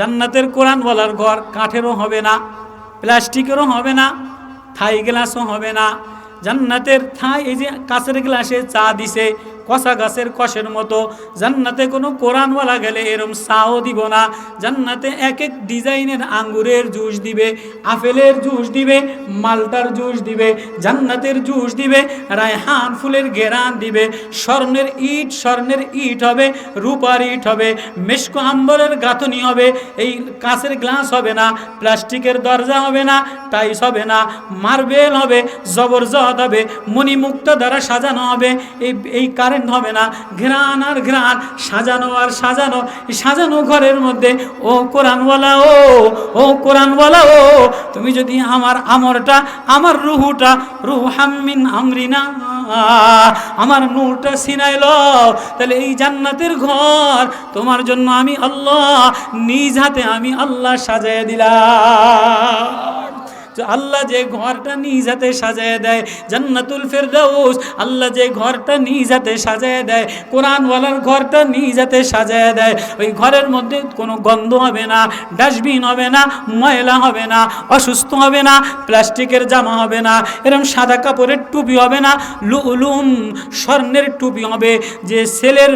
জান্নাতের কোরআন বলার ঘর কাঠেরও হবে না, প্লাস্টিকেরও হবে না, থাই গ্লাসও হবে না। জান্নাতের থাই, এই যে কাঁচের গ্লাসে চা দিছে কষা গাছের কষের মতো। জান্নাতে কোনো কোরআনওয়ালা গেলে এরম চাও দিব না। জান্নাতে এক এক ডিজাইনের আঙ্গুরের জুস দিবে, আপেলের জুস দিবে, মালটার জুস দিবে, জান্নাতের জুস দিবে, রায়হান ফুলের গেরান দিবে, স্বর্ণের ইট স্বর্ণের ইট হবে, রূপার ইট হবে, মেশকো আম্বরের গাঁথনি হবে, এই কাঁচের গ্লাস হবে না, প্লাস্টিকের দরজা হবে না টাইস হবে না, মার্বেল হবে জবরজত হবে মণিমুক্ত দ্বারা সাজানো হবে, এই এই কারেন্ট হবে না, ঘ্রাণ আর ঘ্রাণ, সাজানো আর সাজানো সাজানো ঘরের মধ্যে, ও কোরআনওয়ালা ও ও কোরআনওয়ালা ও, তুমি যদি আমার আমরটা, আমার রুহুটা রুহাম্মিন আমরিনা, আমার নূরটা সিনাইল তাহলে এই জান্নাতের ঘর তোমার জন্য আমি আল্লাহ, নিজ হাতে আমি আল্লাহ সাজায় দিলাম। আল্লাহ যে ঘরটা নিজ হাতে সাজায় দেয়, জান্নাতুল ফেরদাউস, আল্লাহ যে ঘরটা নিজ হাতে সাজায় দেয়, কোরআনওয়ালার ঘরটা নিজ হাতে সাজায় দেয়। ওই ঘরের মধ্যে কোনো গন্ধ হবে না, ডাস্টবিন হবে না, ময়লা হবে না, অসুস্থ হবে না, প্লাস্টিকের জামা হবে না এরকম সাদা কাপড়ের টুপি হবে না, লুলুম স্বর্ণের টুপি হবে। যে ছেলের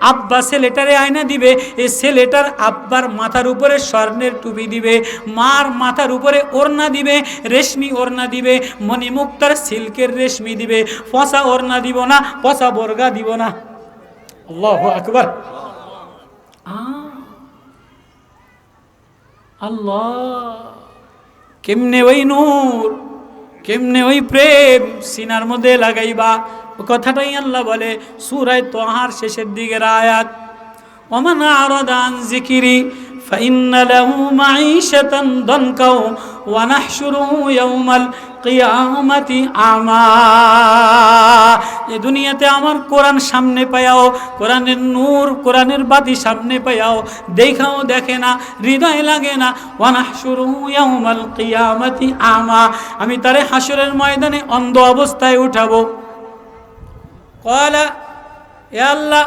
আব্বা ছেলেটারে আয়না দিবে এই ছেলেটার আব্বার মাথার উপরে স্বর্ণের টুপি দিবে, মার মাথার উপরে ওড়না দিবে, রেশমি ওড়না দিবে, মণিমুক্তার সিল্কের রেশমি দিবে, পচা ওড়না দিব না, পচা বর্গা দিব না। আল্লাহ আকবার। আল্লাহ। কেমনে ওই নূর, কেমনে ওই প্রেম, সিনার মধ্যে লাগাইবা। কথাটাই আল্লাহ বলে সুরায় তোহার শেষের দিকের আয়াত ওমান আরদান জিকিরি فإن له معيشة ضنكا ونحشره يوم القيامة أعمى এ দুনিয়াতে আমার কোরআন সামনে পায়াও কোরআনের নূর কোরআনের বাতি সামনে পায়াও দেখাও দেখে না হৃদয় লাগে না ওয়ানাহশুরু ইয়াউমাল কিয়ামাতি আমা আমি তারে হাসরের ময়দানে অন্ধ অবস্থায় উঠাবো কলা এ আল্লাহ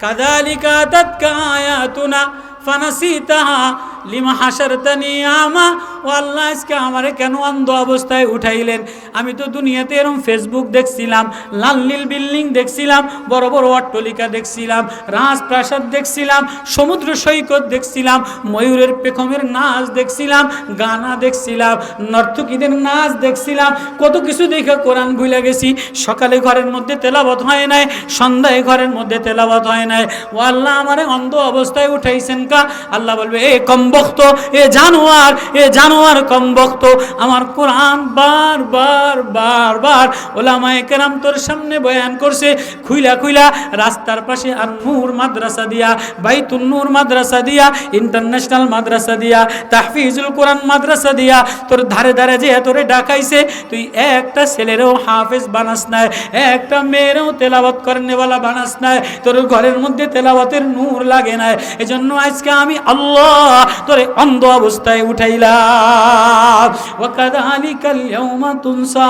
কাদালিকা তৎকা আয়াতুনা ফানাসিতাহা লিমা হাসারতানি আমা, ও আল্লাহ আজকে আমারে কেন অন্ধ অবস্থায় উঠাইলেন? আমি তো দুনিয়াতে এরম ফেসবুক দেখছিলাম, লাল নীল বিল্ডিং দেখছিলাম, বড় বড় অট্টলিকা দেখছিলাম, রাজপ্রাসাদ দেখছিলাম, সমুদ্র সৈকত দেখছিলাম, ময়ূরের পেখমের নাচ দেখছিলাম, গানা দেখছিলাম, নর্তকীদের নাচ দেখছিলাম, কত কিছু দেখে কোরআন ভুলে গেছি। সকালে ঘরের মধ্যে তেলাবত হয় নাই, সন্ধ্যায় ঘরের মধ্যে তেলাবত হয় নাই। ও আল্লাহ আমারে অন্ধ অবস্থায় উঠাইছেন কা? আল্লাহ বলবে, এ কম বক্ত এ জানোয়ার এ জানোয়ার কম বক্ত আমার কোরআন বার বার বার বার ওলামায়ে কেরাম তোর সামনে বয়ান করছে, খুইলা খুইলা রাস্তার পাশে আর নূর মাদ্রাসা দিয়া বাইতুল নূর মাদ্রাসা দিয়া, ইন্টারন্যাশনাল মাদ্রাসা দিয়া, তাহফিজুল কোরআন মাদ্রাসা দিয়া, তোর ধারে ধারে যে তোরে ডাকাইছে, তুই একটা ছেলেরও হাফেজ বানাস নাই, একটা মেয়েরও তেলাওয়াত করেনেওয়ালা বানাস নাই, তোর ঘরের মধ্যে তেলাওয়াতের নূর লাগে নাই। এজন্য আজকে আমি আল্লাহ তোরে অন্ধ অবস্থায় উঠাইলাম। ওয়াকাদালিকাল ইয়াউমা তুনসা।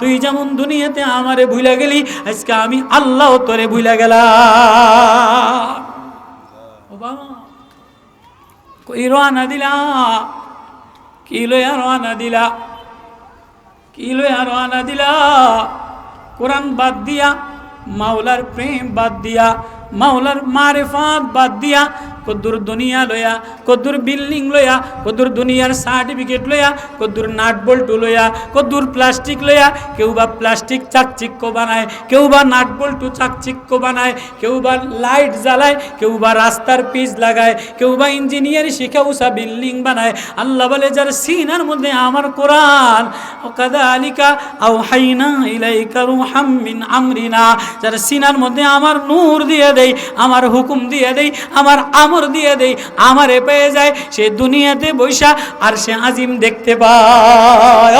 তুই যেমন দুনিয়াতে আমারে ভুলে গেলি, আজকে আমি আল্লাহ তোরে ভুলে গেলাম। কই রওনা দিলা? কি লইয়া রওনা দিলা? কি লইয়া রওনা দিলা? কোরআন বাদ দিয়া, মাওলার প্রেম বাদ দিয়া, মাওলার মারেফাত বাদ দিয়া কদ্দুর দুনিয়া লয়া, কদ্দুর বিল্ডিং লয়া, কদ্দুর দুনিয়ার সার্টিফিকেট লয়া, কদ্দুর নাট বল্টু লয়া, কদ্দুর প্লাস্টিক লয়া, কেউ বা প্লাস্টিক চাকচিক্য বানায়, কেউ বা নাট বল্টু চাকচিক্য বানায়, কেউ বা লাইট জ্বালায়, কেউ বা রাস্তার পিচ লাগায়, কেউ বা ইঞ্জিনিয়ার শিখা উষা বিল্ডিং বানায়। আল্লাহ বলে, যার সিনার মধ্যে আমার কোরআন কাদা আলিকা আও হাইনা ইলাইকা আমরিনা, যার সিনার মধ্যে আমার নূর দিয়ে দেই, আমার হুকুম দিয়ে দেই, আমার আমর দিয়ে দেই, আমারে পেয়ে যায়, সে দুনিয়াতে বৈশা আর সে আজিম দেখতে পায়।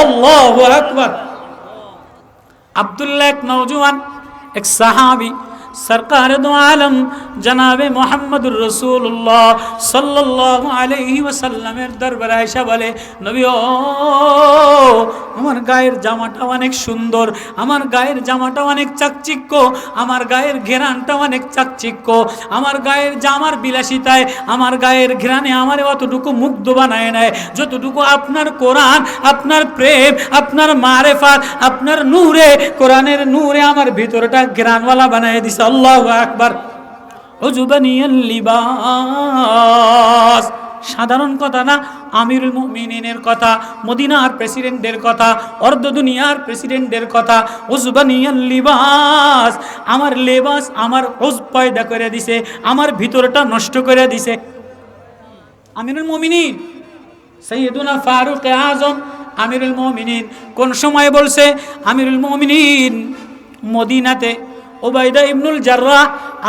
আব্দুল্লাহ এক নওজোয়ান, এক সাহাবি, সরকার দো আলম, জনাবে মোহাম্মদুর রসুল্লাহ সাল্লাহ আলহি ওসাল্লামের দরবারে আয়সা বলে, নবী ও আমার গায়ের জামাটা অনেক সুন্দর, আমার গায়ের জামাটা অনেক চাকচিক্য, আমার গায়ের ঘেরানটা অনেক চাকচিক্য, আমার গায়ের জামার বিলাসিতায়, আমার গায়ের ঘেরানে আমার অতটুকু মুগ্ধ বানায় নেয়। যতটুকু আপনার কোরআন, আপনার প্রেম, আপনার মারেফাত, আপনার নূরে, কোরআনের নূরে আমার ভিতরটা ঘেরানওয়ালা বানায় দিছে। আল্লাহ আকবার। অজুবানিয়াল লিবাস। সাধারণ কথা না, আমিরুল মুমিনের কথা, মদিনার প্রেসিডেন্টের কথা, অর্ধ দুনিয়ার প্রেসিডেন্টের কথা, উজবানিয়াল লিবাস, আমার লেবাস আমার ওজ পয়দা করে দিছে, আমার ভিতরটা নষ্ট করে দিছে। আমিরুল মুমিনিন, সৈয়দুনা ফারুক আজম আমিরুল মুমিনিন, কোন সময় বলছে? আমিরুল মুমিনিন, মদিনাতে ওবায়দা ইবনুল জাররা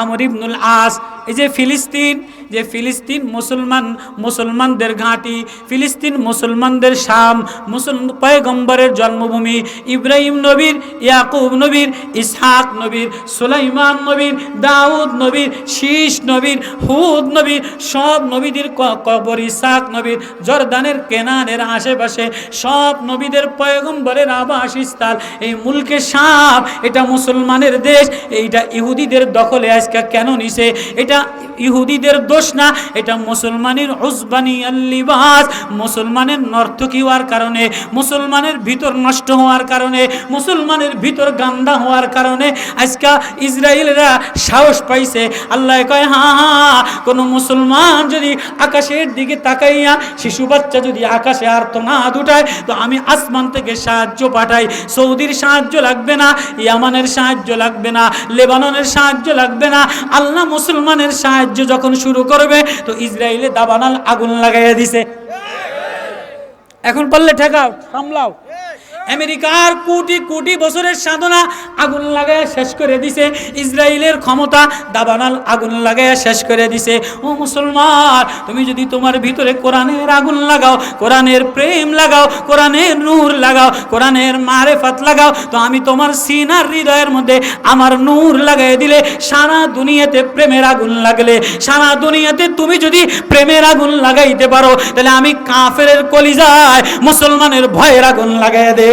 আমর ইবনুল আস, এই যে ফিলিস্তিন যে ফিলিস্তিন মুসলমান, মুসলমানদের ঘাঁটি, ফিলিস্তিন মুসলমানদের শাম, মুসল, পয়গম্বরের জন্মভূমি, ইব্রাহিম নবীর, ইয়াকুব নবীর, ইসহাক নবীর, সুলাইমান নবীর, দাউদ নবীর শীষ নবীর, হুদ নবীর, সব নবীদের কবর ইসহাক নবীর, জর্দানের কেনানের আশেপাশে সব নবীদের পয়গম্বরের আবাসস্থল। এই মুলকে সাপ এটা মুসলমানের দেশ, এইটা ইহুদিদের দখলে আজকে কেন নিছে? এটা ইহুদিদের দোষ না, এটা মুসলমানের উজবানি আল্লিবাস মুসলমানের নর্তকী হওয়ার কারণে? মুসলমানের ভিতর নষ্ট হওয়ার কারণে? মুসলমানের ভিতর গান্দা হওয়ার কারণে? আজকে ইসরায়েলরা সাহস পাইছে। আল্লাহ কয় হ্যাঁ হ্যাঁ কোনো মুসলমান যদি আকাশের দিকে তাকাইয়া শিশু বাচ্চা যদি আকাশে আর তো না দুটায় তো আমি আসমান থেকে সাহায্য পাঠাই। সৌদির সাহায্য লাগবে না, ইয়ামানের সাহায্য লাগবে না, লেবাননের সাহায্য লাগবে না। আল্লাহ মুসলমানের সাহায্য যখন শুরু করবে তো ইসরায়েলে দাবানাল আগুন লাগাইয়া দিছে। এখন বললে ঠেকাও সামলাও। আমেরিকার কোটি কোটি বছরের সাধনা আগুন লাগায় শেষ করে দিছে। ইসরায়েলের ক্ষমতা দাবানাল আগুন লাগায় শেষ করে দিছে। ও মুসলমান, তুমি যদি তোমার ভিতরে কোরআনের আগুন লাগাও, কোরআনের প্রেম লাগাও, কোরআনের নূর লাগাও, কোরআনের মারেফাত লাগাও, তো আমি তোমার সিনার হৃদয়ের মধ্যে আমার নূর লাগাই দিলে সারা দুনিয়াতে প্রেমের আগুন লাগলে। সারা দুনিয়াতে তুমি যদি প্রেমের আগুন লাগাইতে পারো, তাহলে আমি কাফের কলিজায় মুসলমানের ভয়ের আগুন লাগাই দে